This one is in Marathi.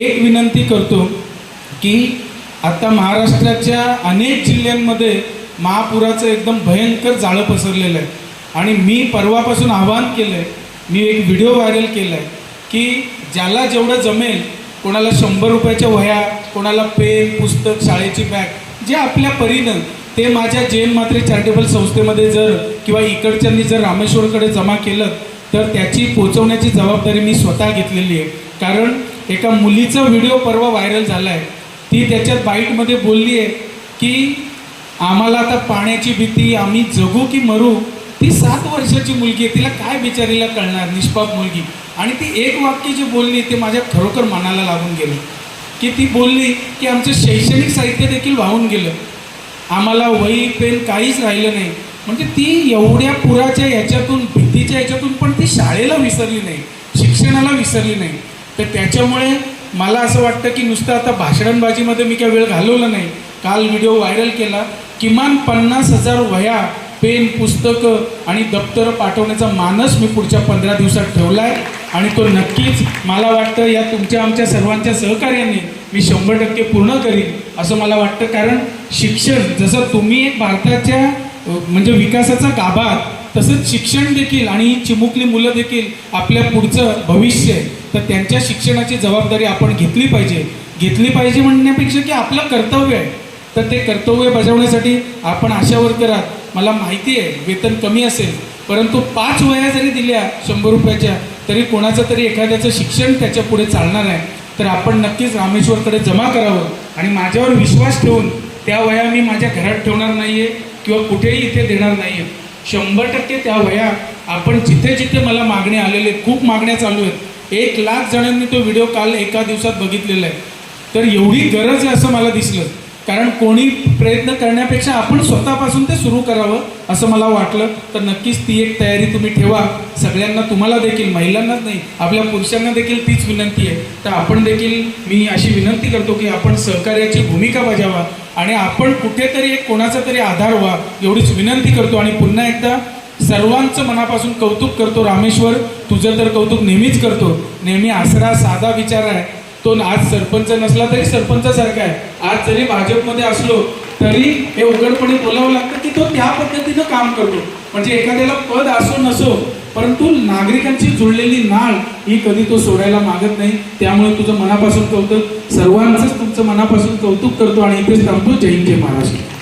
एक विनंती करतो की आता महाराष्ट्राच्या अनेक जिल्ह्यांमध्ये महापुराचं एकदम भयंकर जाळं पसरलेलं आहे. आणि मी परवापासून आवाहन केलं आहे मी एक व्हिडिओ व्हायरल केला आहे की ज्याला जेवढं जमेल कोणाला शंभर रुपयाच्या वह्या कोणाला पेन पुस्तक शाळेची बॅग जे आपल्या परीनं ते माझ्या जैन मात्रे चॅरिटेबल संस्थेमध्ये जर किंवा इकडच्यांनी जर रामेश्वरकडे जमा केलं तर त्याची पोचवण्याची जबाबदारी मी स्वतः घेतलेली आहे. कारण एका मुलीचा व्हिडिओ परवा व्हायरल झाला आहे ती त्याच्यात बाईटमध्ये बोलली आहे की आम्हाला आता पाण्याची भीती आम्ही जगू की मरू? ती सात वर्षाची मुलगी आहे तिला काय बिचारीला कळणार? निष्पाप मुलगी. आणि ती एक वाक्य जी बोलली ते माझ्या खरोखर मनाला लागून गेलं. की ती बोलली की आमचं शैक्षणिक साहित्य देखील वाहून गेलं. आम्हाला वही पेन काहीच राहिलं नाही. म्हणजे ती एवढ्या पुराच्या याच्यातून भीतीच्या याच्यातून पण ती शाळेला विसरली नाही शिक्षणाला विसरली नाही. तर त्याच्यामुळे मला असं वाटतं की नुसतं आता भाषणबाजीमध्ये मी काय वेळ घालवला नाही. काल व्हिडिओ व्हायरल केला. किमान पन्नास हजार वह्या पेन पुस्तकं आणि दप्तरं पाठवण्याचा मानस मी पुढच्या पंधरा दिवसात ठेवला आहे आणि तो नक्कीच मला वाटतं या तुमच्या आमच्या सर्वांच्या सहकार्याने मी शंभर टक्के पूर्ण करीन असं मला वाटतं. कारण शिक्षण जसं तुम्ही एक भारताच्या म्हणजे विकासाचा गाभा. तसंच शिक्षण देखील आणि चिमुकली मुलं देखील आपल्या पुढचं भविष्य आहे. तर त्यांच्या शिक्षणाची जबाबदारी आपण घेतली पाहिजे. घेतली पाहिजे म्हणण्यापेक्षा की आपलं कर्तव्य आहे. तर ते कर्तव्य बजावण्यासाठी आपण आशा वर्कर आहात मला माहिती आहे वेतन कमी असेल परंतु पाच वया जरी दिल्या शंभर रुपयाच्या तरी कोणाचं तरी एखाद्याचं शिक्षण त्याच्या पुढे चालणार आहे. तर आपण नक्कीच रामेश्वरकडे जमा करावं. आणि माझ्यावर विश्वास ठेवून त्या वया मी माझ्या घरात ठेवणार नाही आहे किंवा कुठेही इथे देणार नाही आहे शंभर टक्के त्या वया आपण जिथे जिथे मला मागणे आलेले आहेत, खूप मागण्या चालू आहेत. एक लाख जणांनी तो व्हिडिओ काल एका दिवसात बघितलेला आहे. तर एवढी गरज आहे असं मला दिसलं. कारण कोणी प्रयत्न करण्यापेक्षा आपण स्वतःपासून ते सुरू करावं असं मला वाटलं. तर नक्कीच ती एक तयारी तुम्ही ठेवा. सगळ्यांना तुम्हाला देखील महिलांनाच नाही आपल्या पुरुषांना देखील तीच विनंती आहे. तर आपण देखील मी अशी विनंती करतो की आपण सहकार्याची भूमिका बजावा आणि आपण कुठेतरी एक कोणाचा तरी आधार व्हा एवढीच विनंती करतो. आणि पुन्हा एकदा सर्वांचं मनापासून कौतुक करतो रामेश्वर. तुझं तर कौतुक नेहमीच करतो. नेहमी आसरा साधा विचार आहे. तो आज सरपंच नसला तरी सरपंचासारखा आहे. आज जरी भाजपमध्ये असलो तरी हे उघडपणे बोलावं लागतं की तो त्या पद्धतीनं काम करतो. म्हणजे एखाद्याला पद असो नसो परंतु नागरिकांची जुळलेली नाळ ही कधी तो सोडायला मागत नाही. त्यामुळे तुझं मनापासून कौतुक सर्वांचंच तुमचं मनापासून कौतुक करतो आणि इथेच थांबतो. जय जय महाराष्ट्र.